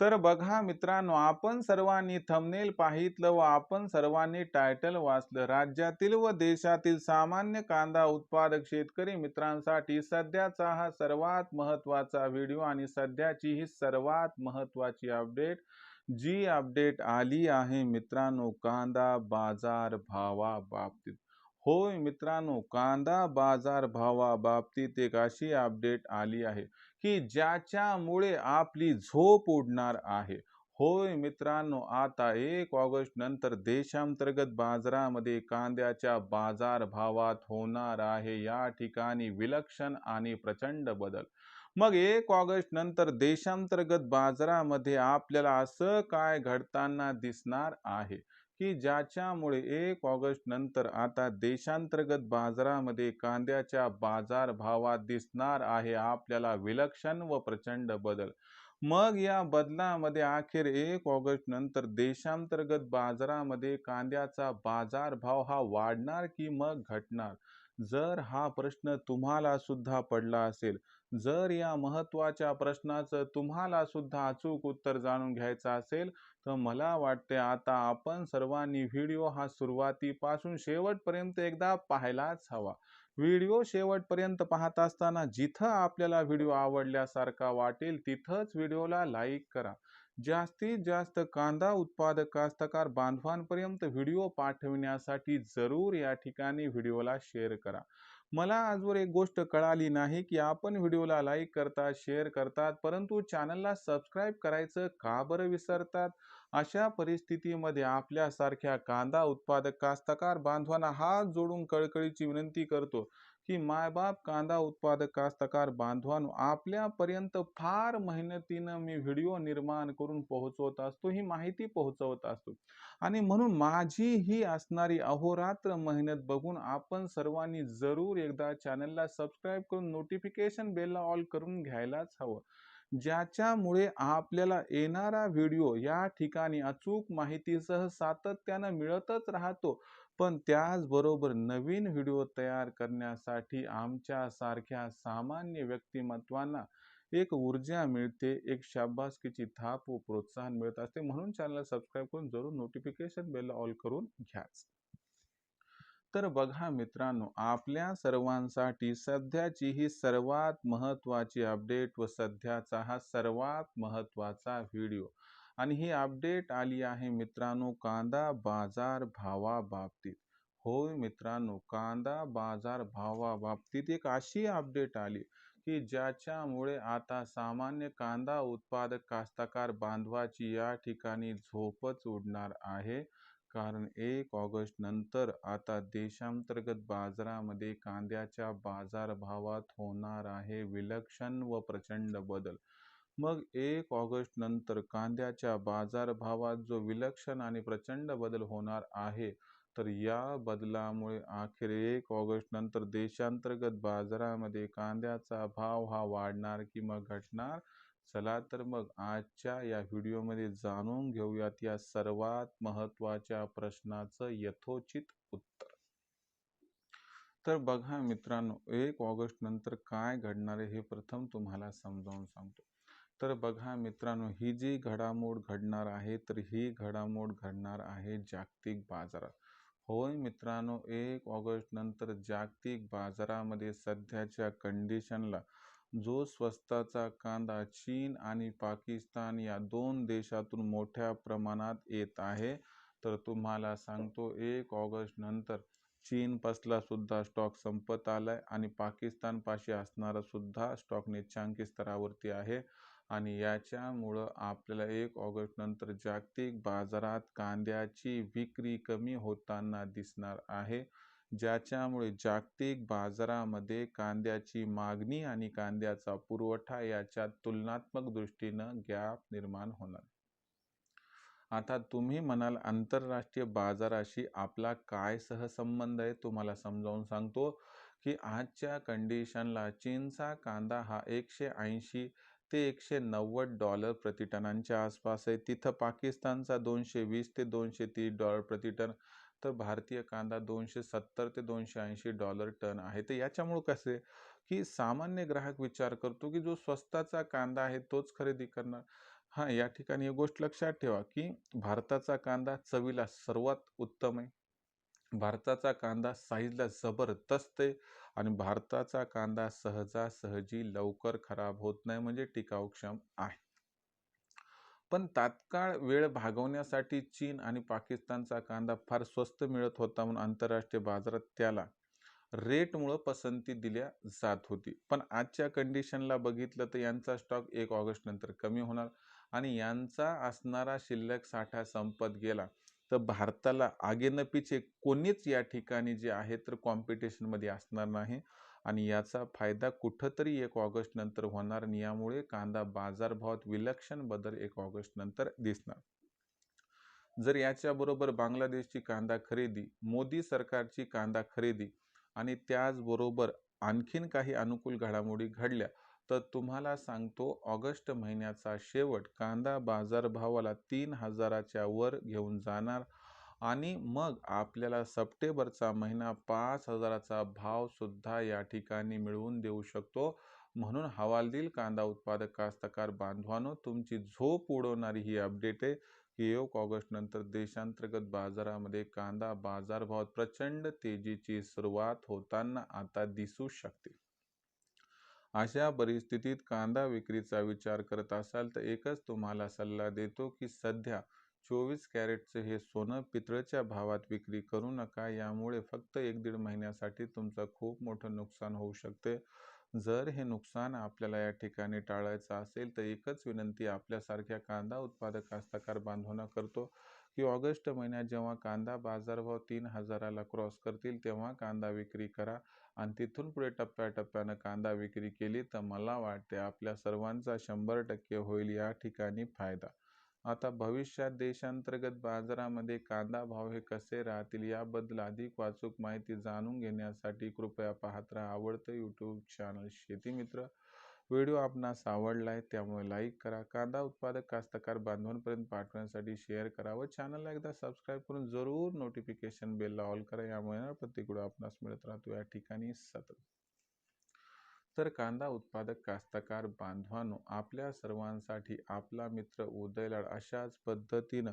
तर बघा मित्रांनो आपण सर्वांनी थंबनेल पाहितलं व आपण सर्वांनी टायटल वाचलं. राज्यातील व देशातील सामान्य कांदा उत्पादक शेतकरी मित्रांसाठी सध्याचा हा सर्वात महत्त्वाचा व्हिडिओ आणि सध्याची ही सर्वात महत्त्वाची अपडेट जी अपडेट आली आहे मित्रांनो कांदा बाजार भावा बाबतीत होय मित्रांनो कांदा बाजार भावा बाबतीत एक अशी अपडेट आली आहे. की ज्याच्यामुळे आपली झोप उडणार आहे. होय मित्रांनो आता एक ऑगस्ट नंतर देशांतर्गत बाजारामध्ये कांद्याच्या बाजार भावात होणार आहे. या ठिकाणी विलक्षण आणि प्रचंड बदल. मग एक ऑगस्ट नंतर देशांतर्गत बाजारामध्ये आपल्याला असं काय घडताना दिसणार आहे? की ज्याच्यामुळे एक ऑगस्ट नंतर आता देशांतर्गत बाजारामध्ये कांद्याच्या बाजार भावात दिसणार आहे आपल्याला विलक्षण व प्रचंड बदल. मग या बदलामध्ये अखेर एक ऑगस्ट नंतर देशांतर्गत बाजारामध्ये कांद्याचा बाजार भाव हा वाढणार की मग घटणार? जर हा प्रश्न तुम्हाला सुद्धा पडला असेल जर या महत्त्वाच्या प्रश्नाचं तुम्हाला सुद्धा अचूक उत्तर जाणून घ्यायचं असेल तर मला वाटते आता आपण सर्वांनी व्हिडिओ हा सुरुवातीपासून शेवटपर्यंत एकदा पाहायलाच हवा. व्हिडिओ शेवटपर्यंत पाहत असताना जिथं आपल्याला व्हिडिओ आवडल्यासारखा वाटेल तिथंच व्हिडिओला लाईक करा. जास्तीत जास्त कांदा उत्पादक कास्तकार बांधवांपर्यंत व्हिडिओ पाठविण्यासाठी जरूर या ठिकाणी व्हिडिओला शेअर करा. मला आजवर एक गोष्ट कळाली नाही की आपण व्हिडिओला लाईक करतात शेअर करतात परंतु चॅनलला सबस्क्राईब करायचं का बरं विसरतात? अशा परिस्थितीमध्ये आपल्यासारख्या कांदा उत्पादक कास्तकार बांधवांना हात जोडून कळकळीची विनंती करतो. की मायबाप कांदा उत्पादक कास्तकार बांधवांनो आपल्यापर्यंत फार मेहनतीनं मी व्हिडिओ निर्माण करून पोहोचवत असतो ही माहिती पोहोचवत असतो. आणि म्हणून माझी ही असणारी अहोरात्र मेहनत बघून आपण सर्वांनी जरूर एकदा चॅनलला सबस्क्राईब करून नोटिफिकेशन बेलला ऑल करून घ्यायलाच हवं. ज्याच्यामुळे आपल्याला येणारा व्हिडिओ या ठिकाणी अचूक माहितीसह सातत्यानं मिळतच राहतो. पण त्याचबरोबर नवीन व्हिडिओ तयार करण्यासाठी आमच्या सारख्या सामान्य व्यक्तिमत्वांना एक ऊर्जा मिळते एक शाबासकीची थाप व प्रोत्साहन मिळत असते. म्हणून चॅनलला सबस्क्राईब करून जरूर नोटिफिकेशन बेल ऑल करून घ्याच. तर बघा मित्रांनो आपल्या सर्वांसाठी सध्याची ही सर्वात महत्त्वाची अपडेट व सध्याचा हा सर्वात महत्त्वाचा व्हिडिओ. आणि ही अपडेट आली आहे मित्रांनो कांदा बाजार भावाबाबतीत. होय मित्रांनो कांदा बाजार भावाबाबतीत एक अशी अपडेट आली की ज्याच्यामुळे आता सामान्य कांदा उत्पादक कास्तकार बांधवाची या ठिकाणी झोपच उडणार आहे. कारण एक ऑगस्ट नंतर आता देशांतर्गत बाजारामध्ये कांद्याच्या बाजारभावात होणार आहे विलक्षण व प्रचंड बदल. मग एक ऑगस्ट नंतर कांद्याच्या बाजारभावात जो विलक्षण आणि प्रचंड बदल होणार आहे तर या बदलामुळे अखेर एक ऑगस्ट नंतर देशांतर्गत बाजारामध्ये कांद्याचा भाव हा वाढणार किंवा घटणार? चला तर मग आजच्या या व्हिडिओमध्ये जाणून घेऊयात या सर्वात महत्त्वाच्या प्रश्नाचं यथोचित उत्तर. तर बघा मित्रांनो एक ऑगस्ट नंतर काय घडणार आहे हे प्रथम तुम्हाला समजावून सांगतो. तर बघा मित्रांनो ही जी घडामोड घडणार आहे तर ही घडामोड घडणार आहे जागतिक बाजारात. होय मित्रांनो एक ऑगस्ट नंतर जागतिक बाजारामध्ये सध्याच्या कंडिशनला जो स्वस्ताचा कांदा चीन आणि पाकिस्तान या दोन देशातून मोठ्या प्रमाणात येत आहे तर तुम्हाला सांगतो एक ऑगस्ट नंतर चीनपासला सुद्धा स्टॉक संपत आलाय आणि पाकिस्तानपाशी असणारा सुद्धा स्टॉक निच्चांकी स्तरावरती आहे. आणि याच्यामुळं आपल्याला एक ऑगस्ट नंतर जागतिक बाजारात कांद्याची विक्री कमी होताना दिसणार आहे ज्याच्यामुळे जागतिक बाजारामध्ये कांद्याची मागणी आणि कांद्याचा पुरवठा याच्यात तुलनात्मक दृष्टीनं गॅप निर्माण होणार. आता तुम्ही म्हणाल आंतरराष्ट्रीय बाजाराशी आपला काय सहसंबंध आहे तुम्हाला समजावून सांगतो की आजच्या कंडिशनला चीनचा कांदा हा एकशे ऐंशी ते एकशे नव्वद डॉलर प्रतिटनांच्या आसपास आहे. तिथं पाकिस्तानचा दोनशे वीस ते दोनशे तीस डॉलर प्रतिटन तर भारतीय कांदा दोनशे सत्तर ते दोनशे ऐंशी डॉलर टन आहे. तर याच्यामुळं कसे की सामान्य ग्राहक विचार करतो की जो स्वस्ताचा कांदा आहे तोच खरेदी करणार. हां या ठिकाणी एक गोष्ट लक्षात ठेवा की भारताचा कांदा चवीला सर्वात उत्तम आहे. भारताचा कांदा साईजला जबरदस्त आहे आणि भारताचा कांदा सहजासहजी लवकर खराब होत नाही म्हणजे टिकाऊक्षम आहे. पण तात्काळ वेळ भागवण्यासाठी चीन आणि पाकिस्तानचा कांदा फार स्वस्त मिळत होता म्हणून आंतरराष्ट्रीय बाजारात त्याला रेटमुळं पसंती दिल्या जात होती. पण आजच्या कंडिशनला बघितलं तर यांचा स्टॉक एक ऑगस्ट नंतर कमी होणार आणि यांचा असणारा शिल्लक साठा संपत गेला. तर भारताला आगेनपीचे पिछे कोणीच या ठिकाणी जे आहे तर कॉम्पिटिशनमध्ये असणार नाही. आणि याचा फायदा कुठंतरी एक ऑगस्ट नंतर होणार आणि यामुळे कांदा बाजारभावात विलक्षण बदल एक ऑगस्ट नंतर दिसणार. जर याच्याबरोबर बांगलादेशची कांदा खरेदी मोदी सरकारची कांदा खरेदी आणि त्याचबरोबर आणखीन काही अनुकूल घडामोडी घडल्या तर तुम्हाला सांगतो ऑगस्ट महिन्याचा शेवट कांदा बाजारभावाला तीन हजाराच्या वर घेऊन जाणार आणि मग आपल्याला सप्टेंबरचा महिना पाच हजाराचा भावसुद्धा या ठिकाणी मिळवून देऊ शकतो. म्हणून हवालदिल कांदा उत्पादक कास्तकार बांधवानो तुमची झोप उडवणारी ही अपडेट आहे की एक ऑगस्ट नंतर देशांतर्गत बाजारामध्ये कांदा बाजारभावात प्रचंड तेजीची सुरुवात होताना आता दिसू शकते. अशा परिस्थितीत कांदा विक्रीचा विचार करत असाल तर एकच तुम्हाला सल्ला देतो की सध्या चोवीस कॅरेटचं हे सोनं पितळच्या भावात विक्री करू नका. यामुळे फक्त एक दीड महिन्यासाठी तुमचं खूप मोठं नुकसान होऊ शकते. जर हे नुकसान आपल्याला या ठिकाणी टाळायचं असेल तर एकच विनंती आपल्यासारख्या कांदा उत्पादक कास्तकार बांधवांना करतो. की ऑगस्ट महिन्यात जेव्हा कांदा बाजारभाव तीन हजाराला क्रॉस करतील तेव्हा कांदा विक्री करा आणि तिथून पुढे टप्प्याटप्प्यानं कांदा विक्री केली तर मला वाटते आपल्या सर्वांचा शंभर टक्के होईल या ठिकाणी फायदा. आता भविष्यात देशांतर्गत बाजारामध्ये कांदा भाव हे कसे राहतील याबद्दल अधिक वाचूक माहिती जाणून घेण्यासाठी कृपया पाहत राहा आवडतं यूट्यूब चॅनल शेती मित्र. व्हिडिओ आपणास आवडला आहे त्यामुळे लाईक करा. कांदा उत्पादक कास्तकार बांधवांपर्यंत पाठवण्यासाठी शेअर करा व चॅनलला एकदा सबस्क्राईब करून जरूर नोटिफिकेशन बेलला ऑल करा. यामुळे प्रत्येक आपणास मिळत राहतो. या ठिकाणी सतत. तर कांदा उत्पादक कास्तकार बांधवांनो आपल्या सर्वांसाठी आपला मित्र उदयलाड अशाच पद्धतीनं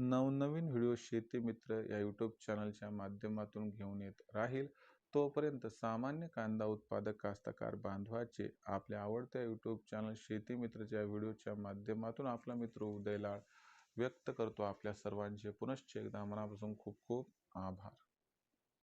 नवनवीन व्हिडिओ शेती मित्र या यूट्यूब चॅनलच्या माध्यमातून घेऊन येत राहील. तोपर्यंत सामान्य कांदा उत्पादक कास्तकार बांधवाचे आपल्या आवडत्या यूट्यूब चॅनल शेती मित्रच्या व्हिडिओच्या माध्यमातून आपला मित्र उदयलाळ व्यक्त करतो आपल्या सर्वांचे पुनश्च एकदा मनापासून खूप खूप आभार.